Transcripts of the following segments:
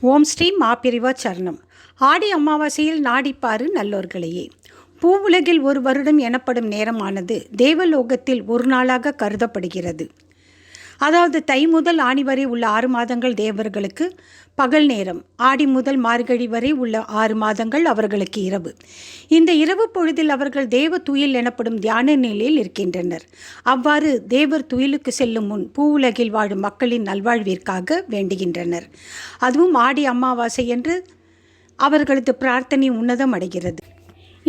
ஓம் ஸ்ரீ மாப்பிரிவா சரணம். ஆடி அமாவாசையில் நாடிப்பாரு நல்லோர்களையே. பூவுலகில் ஒரு வருடம் எனப்படும் நேரமானது தேவலோகத்தில் ஒரு நாளாக கருதப்படுகிறது. அதாவது தை முதல் ஆணி வரை உள்ள ஆறு மாதங்கள் தேவர்களுக்கு பகல் நேரம் ஆடி முதல் மார்கழி வரை உள்ள ஆறு மாதங்கள் அவர்களுக்கு இரவு. இந்த இரவு பொழுதில் அவர்கள் தேவ துயில் எனப்படும் தியான நிலையில் இருக்கின்றனர். அவ்வாறு தேவர் துயிலுக்கு செல்லும் முன் பூவுலகில் வாழும் மக்களின் நல்வாழ்விற்காக வேண்டுகின்றனர். அதுவும் ஆடி அமாவாசை என்று அவர்களது பிரார்த்தனை உன்னதம் அடைகிறது.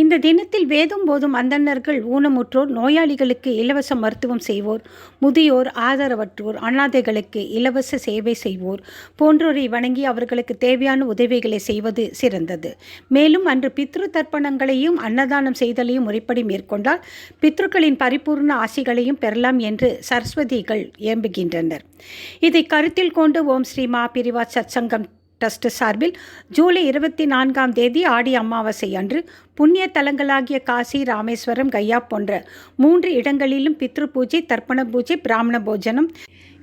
இந்த தினத்தில் வேதும் போதும் அந்தணர்கள் ஊனமுற்றோர் நோயாளிகளுக்கு இலவச மருத்துவம் செய்வோர் முதியோர் ஆதரவற்றோர் அனாதைகளுக்கு இலவச சேவை செய்வோர் போன்றோரை வணங்கி அவர்களுக்கு தேவையான உதவிகளை செய்வது சிறந்தது. மேலும் அன்று பித்ரு தர்ப்பணங்களையும் அன்னதானம் செய்தலையும் முறைப்படி மேற்கொண்டால் பித்ருக்களின் பரிபூர்ண ஆசிகளையும் பெறலாம் என்று சரஸ்வதிகள் ஏம்புகின்றனர். இதை கருத்தில் கொண்டு ஓம் ஸ்ரீ மா பிரிவா சத்சங்கம் ட்ரஸ்ட் சார்பில் ஜூலை இருபத்தி நான்காம் தேதி ஆடி அமாவாசை அன்று புண்ணிய தலங்களாகிய காசி ராமேஸ்வரம் கையா போன்ற மூன்று இடங்களிலும் பித்ரு பூஜை தர்ப்பண பூஜை பிராமண போஜனம்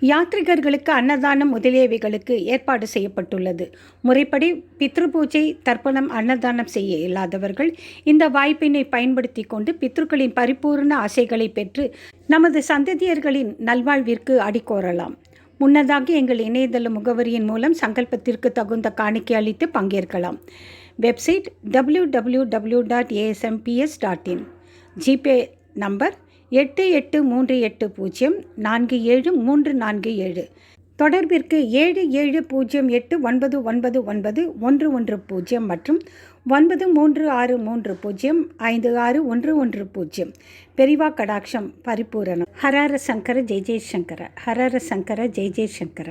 யாத்ரிகர்களுக்கு அன்னதானம் முதலியவைகளுக்கு ஏற்பாடு செய்யப்பட்டுள்ளது. முறைப்படி பித்ரு பூஜை தர்ப்பணம் அன்னதானம் செய்ய இல்லாதவர்கள் இந்த வாய்ப்பினை பயன்படுத்தி கொண்டு பித்ருக்களின் பரிபூர்ண ஆசைகளை பெற்று நமது சந்ததியர்களின் நல்வாழ்விற்கு அடிக்கோரலாம். முன்னதாக எங்கள் இணையதள முகவரியின் மூலம் சங்கல்பத்திற்கு தகுந்த காணிக்கை அளித்து பங்கேற்கலாம். Website W W W dot ASMBS dot in GPay number எட்டு எட்டு மூன்று எட்டு பூஜ்ஜியம் நான்கு ஏழு மூன்று நான்கு ஏழு. தொடர்பிற்கு ஏழு ஏழு பூஜ்ஜியம் எட்டு ஒன்பது ஒன்பது ஒன்பது ஒன்று ஒன்று பூஜ்ஜியம் மற்றும் ஒன்பது மூன்று ஆறு மூன்று பூஜ்ஜியம் ஐந்து ஆறு ஒன்று ஒன்று பூஜ்ஜியம் பெரிவா கடாட்சம் பரிபூரணம். ஹரார சங்கர ஜெய் ஜெய்சங்கர. ஹரார சங்கர ஜெய் ஜெய்சங்கர.